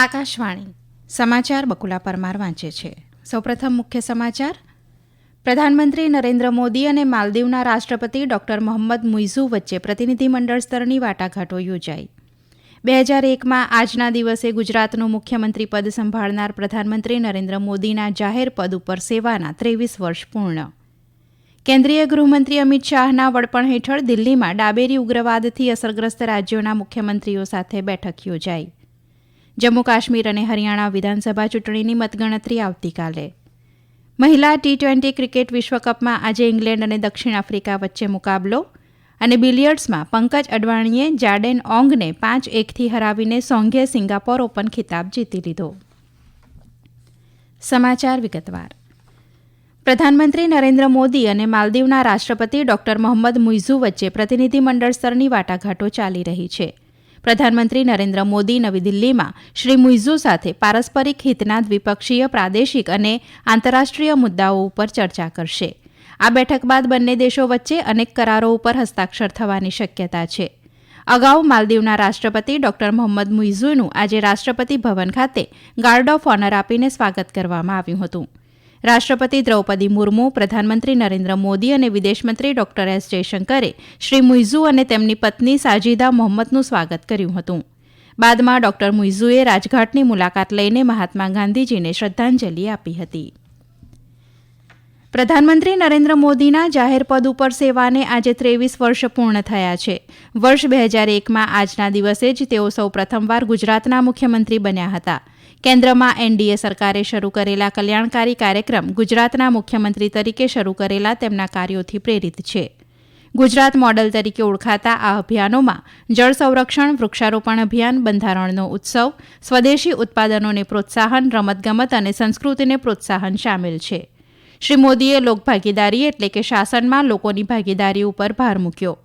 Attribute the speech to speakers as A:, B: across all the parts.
A: આકાશવાણી સમાચાર બકુલા પરમાર વાંચે છે સૌપ્રથમ મુખ્ય સમાચાર પ્રધાનમંત્રી નરેન્દ્ર મોદી અને માલદીવના રાષ્ટ્રપતિ ડોક્ટર મોહમ્મદ મુઇઝુ વચ્ચે પ્રતિનિધિમંડળ સ્તરની વાટાઘાટો યોજાઈ બે હજાર એકમાં આજના દિવસે ગુજરાતનું મુખ્યમંત્રી પદ સંભાળનાર પ્રધાનમંત્રી નરેન્દ્ર મોદીના જાહેર પદ ઉપર સેવાના ત્રેવીસ વર્ષ પૂર્ણ કેન્દ્રીય ગૃહમંત્રી અમિત શાહના વડપણ હેઠળ દિલ્હીમાં ડાબેરી ઉગ્રવાદથી અસરગ્રસ્ત રાજ્યોના મુખ્યમંત્રીઓ સાથે બેઠક યોજાઈ જમ્મુ કાશ્મીર અને હરિયાણા વિધાનસભા ચૂંટણીની મતગણતરી આવતીકાલે મહિલા ટી ટ્વેન્ટી ક્રિકેટ વિશ્વકપમાં આજે ઇંગ્લેન્ડ અને દક્ષિણ આફ્રિકા વચ્ચે મુકાબલો અને બિલિયર્ડ્સમાં પંકજ અડવાણીએ જાડેન ઓંગને પાંચ એકથી હરાવીને સોંઘે સિંગાપોર ઓપન ખિતાબ જીતી લીધો સમાચાર વિગતવાર પ્રધાનમંત્રી નરેન્દ્ર મોદી અને માલદીવના રાષ્ટ્રપતિ ડોક્ટર મોહમ્મદ મુઇઝુ વચ્ચે પ્રતિનિધિમંડળ સ્તરની વાટાઘાટો ચાલી રહી છે પ્રધાનમંત્રી નરેન્દ્ર મોદી નવી દિલ્હીમાં શ્રી મુઇઝુ સાથે પારસ્પરિક હિતના દ્વિપક્ષીય પ્રાદેશિક અને આંતરરાષ્ટ્રીય મુદ્દાઓ ઉપર ચર્ચા કરશે આ બેઠક બાદ બંને દેશો વચ્ચે અનેક કરારો ઉપર હસ્તાક્ષર થવાની શક્યતા છે અગાઉ માલદીવના રાષ્ટ્રપતિ ડોક્ટર મોહમ્મદ મુઇઝુનું આજે રાષ્ટ્રપતિ ભવન ખાતે ગાર્ડ ઓફ ઓનર આપીને સ્વાગત કરવામાં આવ્યું હતું રાષ્ટ્રપતિ દ્રૌપદી મુર્મુ પ્રધાનમંત્રી નરેન્દ્ર મોદી અને વિદેશમંત્રી ડોક્ટર એસ જયશંકરે શ્રી મુઇઝુ અને તેમની પત્ની સાજીદા મોહમ્મદનું સ્વાગત કર્યું હતું બાદમાં ડોક્ટર મુઇઝુએ રાજઘાટની મુલાકાત લઈને મહાત્મા ગાંધીજીને શ્રદ્ધાંજલિ આપી હતી પ્રધાનમંત્રી નરેન્દ્ર મોદીના જાહેર પદ ઉપર સેવાને આજે ત્રેવીસ વર્ષ પૂર્ણ થયા છે વર્ષ બે હજાર એકમાં આજના દિવસે જ તેઓ સૌ પ્રથમવાર ગુજરાતના મુખ્યમંત્રી બન્યા હતા કેન્દ્રમાં એનડીએ સરકારે શરૂ કરેલા કલ્યાણકારી કાર્યક્રમ ગુજરાતના મુખ્યમંત્રી તરીકે શરૂ કરેલા તેમના કાર્યોથી પ્રેરિત છે ગુજરાત મોડલ તરીકે ઓળખાતા આ અભિયાનોમાં જળ સંરક્ષણ વૃક્ષારોપણ અભિયાન બંધારણનો ઉત્સવ સ્વદેશી ઉત્પાદનોને પ્રોત્સાહન રમતગમત અને સંસ્કૃતિને પ્રોત્સાહન સામેલ છે શ્રી મોદીએ લોકભાગીદારી એટલે કે શાસનમાં લોકોની ભાગીદારી ઉપર ભાર મૂક્યો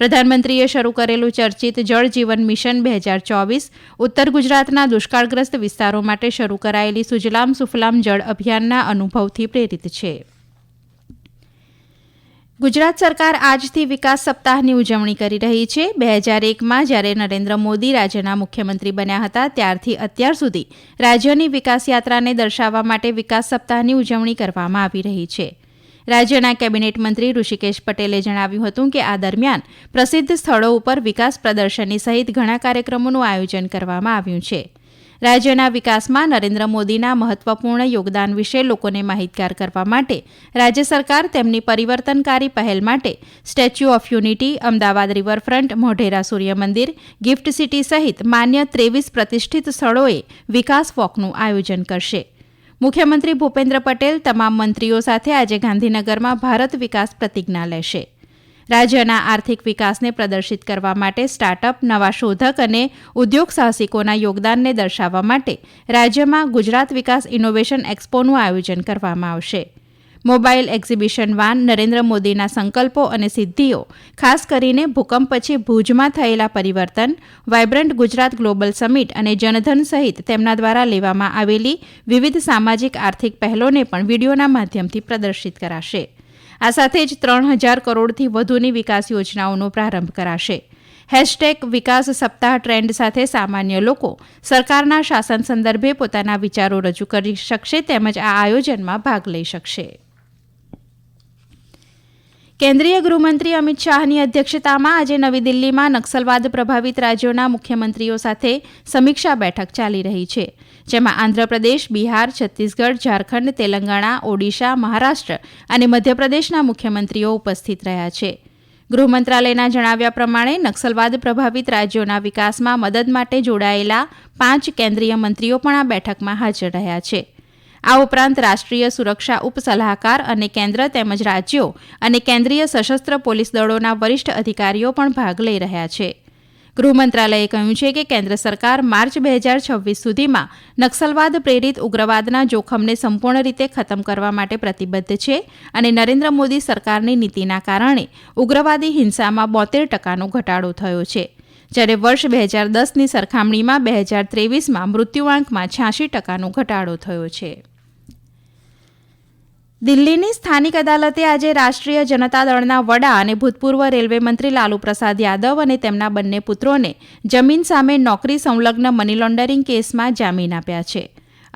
A: પ્રધાનમંત્રીએ શરૂ કરેલું ચર્ચિત જળ જીવન મિશન બે હજાર ચોવીસ ઉત્તર ગુજરાતના દુષ્કાળગ્રસ્ત વિસ્તારો માટે શરૂ કરાયેલી સુજલામ સુફલામ જળ અભિયાનના અનુભવથી પ્રેરિત છે ગુજરાત સરકાર આજથી વિકાસ સપ્તાહની ઉજવણી કરી રહી છે બે હજાર એકમાં જ્યારે નરેન્દ્ર મોદી રાજ્યના મુખ્યમંત્રી બન્યા હતા ત્યારથી અત્યાર સુધી રાજ્યની વિકાસ યાત્રાને દર્શાવવા માટે વિકાસ સપ્તાહની ઉજવણી કરવામાં આવી રહી છે રાજ્યના કેબિનેટ મંત્રી ઋષિકેશ પટેલે જણાવ્યું હતું કે આ દરમિયાન પ્રસિદ્ધ સ્થળો ઉપર વિકાસ પ્રદર્શની સહિત ઘણા કાર્યક્રમોનું આયોજન કરવામાં આવ્યું છે રાજ્યના વિકાસમાં નરેન્દ્ર મોદીના મહત્વપૂર્ણ યોગદાન વિશે લોકોને માહિતગાર કરવા માટે રાજ્ય સરકાર તેમની પરિવર્તનકારી પહેલ માટે Statue of Unity Ahmedabad riverfront Modhera સૂર્ય મંદિર ગિફ્ટ સિટી સહિત માન્ય ત્રેવીસ પ્રતિષ્ઠિત સ્થળોએ વિકાસ વોકનું આયોજન કરશે મુખ્યમંત્રી ભૂપેન્દ્ર પટેલ તમામ મંત્રીઓ સાથે આજે ગાંધીનગરમાં ભારત વિકાસ પ્રતિજ્ઞા લેશે રાજ્યના આર્થિક વિકાસને પ્રદર્શિત કરવા માટે સ્ટાર્ટઅપ નવા શોધક અને ઉદ્યોગ સાહસિકોના યોગદાનને દર્શાવવા માટે રાજ્યમાં ગુજરાત વિકાસ ઇનોવેશન એક્સપોનું આયોજન કરવામાં આવશે મોબાઇલ એક્ઝિબિશન વાન નરેન્દ્ર મોદીના સંકલ્પો અને સિદ્ધિઓ ખાસ કરીને ભૂકંપ પછી ભુજમાં થયેલા પરિવર્તન વાયબ્રન્ટ ગુજરાત ગ્લોબલ સમિટ અને જનધન સહિત તેમના દ્વારા લેવામાં આવેલી વિવિધ સામાજિક આર્થિક પહેલોને પણ વિડીયોના માધ્યમથી પ્રદર્શિત કરાશે આ સાથે જ ત્રણ હજાર કરોડથી વધુની વિકાસ યોજનાઓનો પ્રારંભ કરાશે હેશટેગ વિકાસ સપ્તાહ ટ્રેન્ડ સાથે સામાન્ય લોકો સરકારના શાસન સંદર્ભે પોતાના વિચારો રજૂ કરી શકશે તેમજ આ આયોજનમાં ભાગ લઈ શકશે કેન્દ્રીય ગૃહમંત્રી અમિત શાહની અધ્યક્ષતામાં આજે નવી દિલ્હીમાં નક્સલવાદ પ્રભાવિત રાજ્યોના મુખ્યમંત્રીઓ સાથે સમીક્ષા બેઠક ચાલી રહી છે જેમાં આંધ્રપ્રદેશ બિહાર છત્તીસગઢ ઝારખંડ તેલંગાણા ઓડિશા મહારાષ્ટ્ર અને મધ્યપ્રદેશના મુખ્યમંત્રીઓ ઉપસ્થિત રહ્યા છે ગૃહ મંત્રાલયના જણાવ્યા પ્રમાણે નક્સલવાદ પ્રભાવિત રાજ્યોના વિકાસમાં મદદ માટે જોડાયેલા પાંચ કેન્દ્રીય મંત્રીઓ પણ આ બેઠકમાં હાજર રહ્યા છે આ ઉપરાંત રાષ્ટ્રીય સુરક્ષા ઉપસલાહકાર અને કેન્દ્ર તેમજ રાજ્યો અને કેન્દ્રીય સશસ્ત્ર પોલીસ દળોના વરિષ્ઠ અધિકારીઓ પણ ભાગ લઈ રહ્યા છે ગૃહ મંત્રાલયે કહ્યું છે કે કેન્દ્ર સરકાર માર્ચ બે હજાર છવ્વીસ સુધીમાં નક્સલવાદ પ્રેરિત ઉગ્રવાદના જોખમને સંપૂર્ણ રીતે ખતમ કરવા માટે પ્રતિબદ્ધ છે અને નરેન્દ્ર મોદી સરકારની નીતિના કારણે ઉગ્રવાદી હિંસામાં બોતેર ટકાનો ઘટાડો થયો છે જ્યારે વર્ષ બે હજાર દસની સરખામણીમાં બે હજાર ત્રેવીસમાં મૃત્યુઆંકમાં છ્યાસી ટકાનો ઘટાડો થયો છે દિલ્હીની સ્થાનિક અદાલતે આજે રાષ્ટ્રીય જનતા દળના વડા અને ભૂતપૂર્વ રેલવે મંત્રી લાલુ પ્રસાદ યાદવ અને તેમના બંને પુત્રોને જમીન સામે નોકરી સંલગ્ન મની લોન્ડરિંગ કેસમાં જામીન આપ્યા છે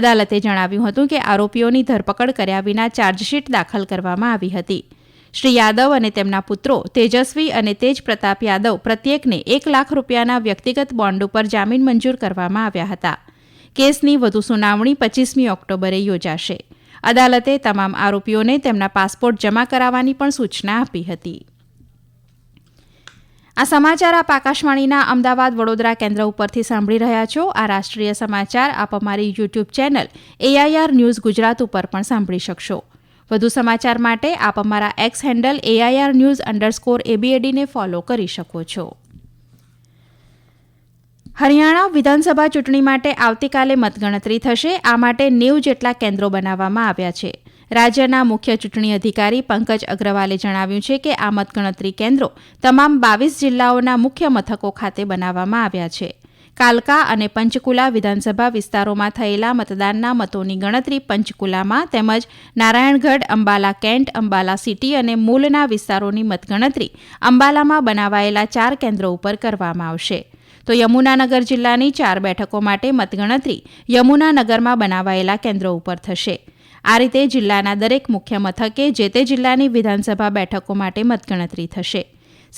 A: અદાલતે જણાવ્યું હતું કે આરોપીઓની ધરપકડ કર્યા વિના ચાર્જશીટ દાખલ કરવામાં આવી હતી શ્રી યાદવ અને તેમના પુત્રો તેજસ્વી અને તેજ પ્રતાપ યાદવ પ્રત્યેકને એક લાખ રૂપિયાના વ્યક્તિગત બોન્ડ ઉપર જામીન મંજૂર કરવામાં આવ્યા હતા કેસની વધુ સુનાવણી પચીસમી ઓક્ટોબરે યોજાશે અદાલતે તમામ આરોપીઓને તેમના પાસપોર્ટ જમા કરાવવાની પણ સૂચના આપી હતી આ સમાચાર આપ આકાશવાણીના અમદાવાદ વડોદરા કેન્દ્ર ઉપરથી સાંભળી રહ્યા છો આ રાષ્ટ્રીય સમાચાર આપ અમારી YouTube channel AIR news Gujarat ઉપર પણ સાંભળી શકશો વધુ સમાચાર માટે આપ અમારા X handle AIR news underscore એબીએડીને ફોલો કરી શકો છો હરિયાણા વિધાનસભા ચૂંટણી માટે આવતીકાલે મતગણતરી થશે આ માટે નેવ જેટલા કેન્દ્રો બનાવવામાં આવ્યા છે રાજ્યના મુખ્ય ચૂંટણી અધિકારી પંકજ અગ્રવાલે જણાવ્યું છે કે આ મતગણતરી કેન્દ્રો તમામ બાવીસ જિલ્લાઓના મુખ્ય મથકો ખાતે બનાવવામાં આવ્યા છે કાલકા અને પંચકુલા વિધાનસભા વિસ્તારોમાં થયેલા મતદાનના મતોની ગણતરી પંચકુલામાં તેમજ નારાયણગઢ અંબાલા કેન્ટ અંબાલા સિટી અને મૂલના વિસ્તારોની મતગણતરી અંબાલામાં બનાવાયેલા ચાર કેન્દ્રો ઉપર કરવામાં આવશે તો યમુનાનગર જિલ્લાની ચાર બેઠકો માટે મતગણતરી યમુનાનગરમાં બનાવાયેલા કેન્દ્રો ઉપર થશે આ રીતે જિલ્લાના દરેક મુખ્ય મથકે જે તે જિલ્લાની વિધાનસભા બેઠકો માટે મતગણતરી થશે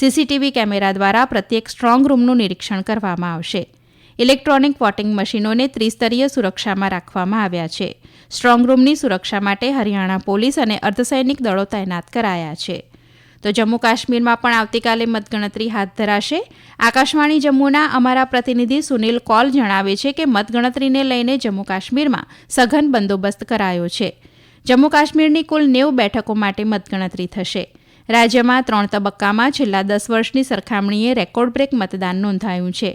A: સીસીટીવી કેમેરા દ્વારા પ્રત્યેક સ્ટ્રોંગ રૂમનું નિરીક્ષણ કરવામાં આવશે ઇલેક્ટ્રોનિક વોટિંગ મશીનોને ત્રિસ્તરીય સુરક્ષામાં રાખવામાં આવ્યા છે સ્ટ્રોંગ રૂમની સુરક્ષા માટે હરિયાણા પોલીસ અને અર્ધસૈનિક દળો તૈનાત કરાયા છે તો જમ્મુ કાશ્મીરમાં પણ આવતીકાલે મતગણતરી હાથ ધરાશે આકાશવાણી જમ્મુના અમારા પ્રતિનિધિ સુનિલ કોલ જણાવે છે કે મતગણતરીને લઈને જમ્મુ કાશ્મીરમાં સઘન બંદોબસ્ત કરાયો છે જમ્મુ કાશ્મીરની કુલ નેવ બેઠકો માટે મતગણતરી થશે રાજ્યમાં ત્રણ તબક્કામાં છેલ્લા દસ વર્ષની સરખામણીએ રેકોર્ડ બ્રેક મતદાન નોંધાયું છે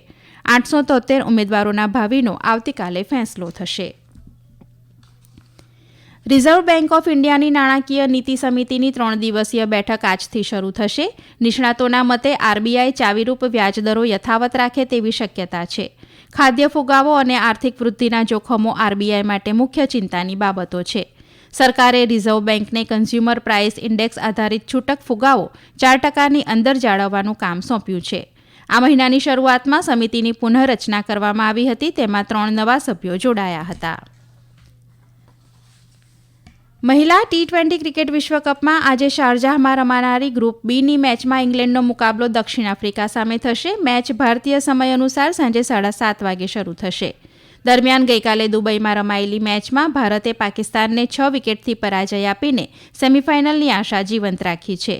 A: આઠસો તોતેર ઉમેદવારોના ભાવિનો આવતીકાલે ફેંસલો થશે રિઝર્વ બેંક ઓફ ઇન્ડિયાની નાણાકીય નીતિ સમિતિની ત્રણ દિવસીય બેઠક આજથી શરૂ થશે નિષ્ણાતોના મતે આરબીઆઈ ચાવીરૂપ વ્યાજદરો યથાવત રાખે તેવી શક્યતા છે ખાદ્ય ફુગાવો અને આર્થિક વૃદ્ધિના જોખમો આરબીઆઈ માટે મુખ્ય ચિંતાની બાબતો છે સરકારે રિઝર્વ બેંકને કન્ઝ્યુમર પ્રાઇસ ઇન્ડેક્સ આધારિત છૂટક ફુગાવો ચાર ટકાની અંદર જાળવવાનું કામ સોંપ્યું છે આ મહિનાની શરૂઆતમાં સમિતિની પુનઃરચના કરવામાં આવી હતી તેમાં ત્રણ નવા સભ્યો જોડાયા હતા મહિલા ટી ટ્વેન્ટી ક્રિકેટ વિશ્વકપમાં આજે શારજાહમાં રમાનારી ગ્રુપ બીની મેચમાં ઇંગ્લેન્ડનો મુકાબલો દક્ષિણ આફ્રિકા સામે થશે મેચ ભારતીય સમય અનુસાર સાંજે સાડા સાત વાગે શરૂ થશે દરમિયાન ગઈકાલે દુબઈમાં રમાયેલી મેચમાં ભારતે પાકિસ્તાનને છ વિકેટથી પરાજય આપીને સેમીફાઇનલની આશા જીવંત રાખી છે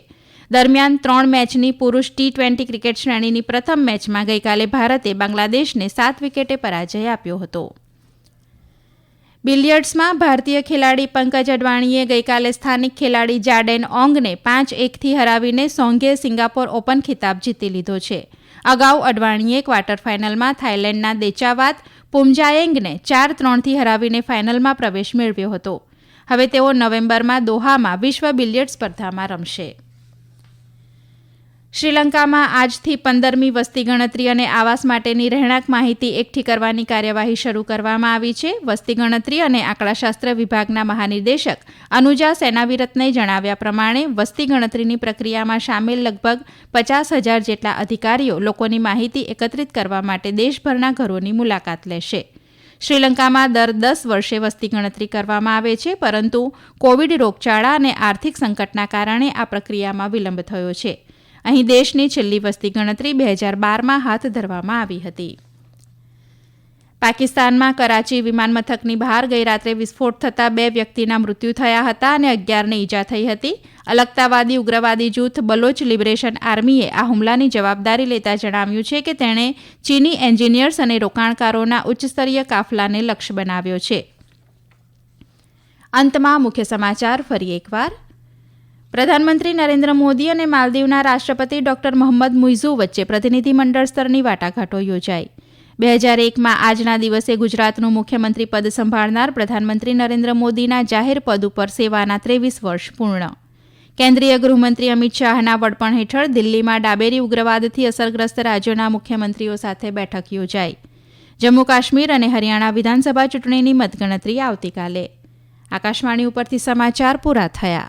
A: દરમિયાન ત્રણ મેચની પુરુષ ટી ટ્વેન્ટી ક્રિકેટ શ્રેણીની પ્રથમ મેચમાં ગઈકાલે ભારતે બાંગ્લાદેશને સાત વિકેટે પરાજય આપ્યો હતો બિલિયર્ડ્સમાં ભારતીય ખેલાડી પંકજ અડવાણીએ ગઈકાલે સ્થાનિક ખેલાડી જાડેન ઓંગને પાંચ એકથી હરાવીને સોંગે સિંગાપોર ઓપન ખિતાબ જીતી લીધો છે અગાઉ અડવાણીએ ક્વાર્ટર ફાઇનલમાં થાઇલેન્ડના દેચાવાત પુમજાયેંગને ચાર ત્રણથી હરાવીને ફાઇનલમાં પ્રવેશ મેળવ્યો હતો હવે તેઓ નવેમ્બરમાં દોહામાં વિશ્વ બિલિયર્ડ સ્પર્ધામાં રમશે શ્રીલંકામાં આજથી પંદરમી વસ્તી ગણતરી અને આવાસ માટેની રહેણાંક માહિતી એકઠી કરવાની કાર્યવાહી શરૂ કરવામાં આવી છે વસ્તી ગણતરી અને આંકડાશાસ્ત્ર વિભાગના મહાનિર્દેશક અનુજા સેનાવિરત્ને જણાવ્યા પ્રમાણે વસ્તી ગણતરીની પ્રક્રિયામાં સામેલ લગભગ પચાસ હજાર જેટલા અધિકારીઓ લોકોની માહિતી એકત્રિત કરવા માટે દેશભરના ઘરોની મુલાકાત લેશે શ્રીલંકામાં દર દસ વર્ષે વસ્તી ગણતરી કરવામાં આવે છે પરંતુ કોવિડ રોગચાળા અને આર્થિક સંકટના કારણે આ પ્રક્રિયામાં વિલંબ થયો છે અહીં દેશની છેલ્લી વસ્તી ગણતરી બે હજાર બારમાં હાથ ધરવામાં આવી હતી પાકિસ્તાનમાં કરાચી વિમાનમથકની બહાર ગઈરાત્રે વિસ્ફોટ થતાં બે વ્યક્તિના મૃત્યુ થયા હતા અને અગિયારને ઈજા થઈ હતી અલગતાવાદી ઉગ્રવાદી જૂથ બલોચ લિબરેશન આર્મીએ આ હુમલાની જવાબદારી લેતા જણાવ્યું છે કે તેણે ચીની એન્જિનિયર્સ અને રોકાણકારોના ઉચ્ચસ્તરીય કાફલાને લક્ષ્ય બનાવ્યો છે અંતમાં મુખ્ય સમાચાર ફરી એકવાર પ્રધાનમંત્રી નરેન્દ્ર મોદી અને માલદીવના રાષ્ટ્રપતિ ડોક્ટર મોહમ્મદ મુઇઝુ વચ્ચે પ્રતિનિધિમંડળ સ્તરની વાટાઘાટો યોજાઈ બે હજાર એકમાં આજના દિવસે ગુજરાતનું મુખ્યમંત્રી પદ સંભાળનાર પ્રધાનમંત્રી નરેન્દ્ર મોદીના જાહેર પદ ઉપર સેવાના ત્રેવીસ વર્ષ પૂર્ણ કેન્દ્રીય ગૃહમંત્રી અમિત શાહના વડપણ હેઠળ દિલ્હીમાં ડાબેરી ઉગ્રવાદથી અસરગ્રસ્ત રાજ્યોના મુખ્યમંત્રીઓ સાથે બેઠક યોજાઈ જમ્મુ કાશ્મીર અને હરિયાણા વિધાનસભા ચૂંટણીની મતગણતરી આવતીકાલે આકાશવાણી ઉપરથી સમાચાર પૂરા થયા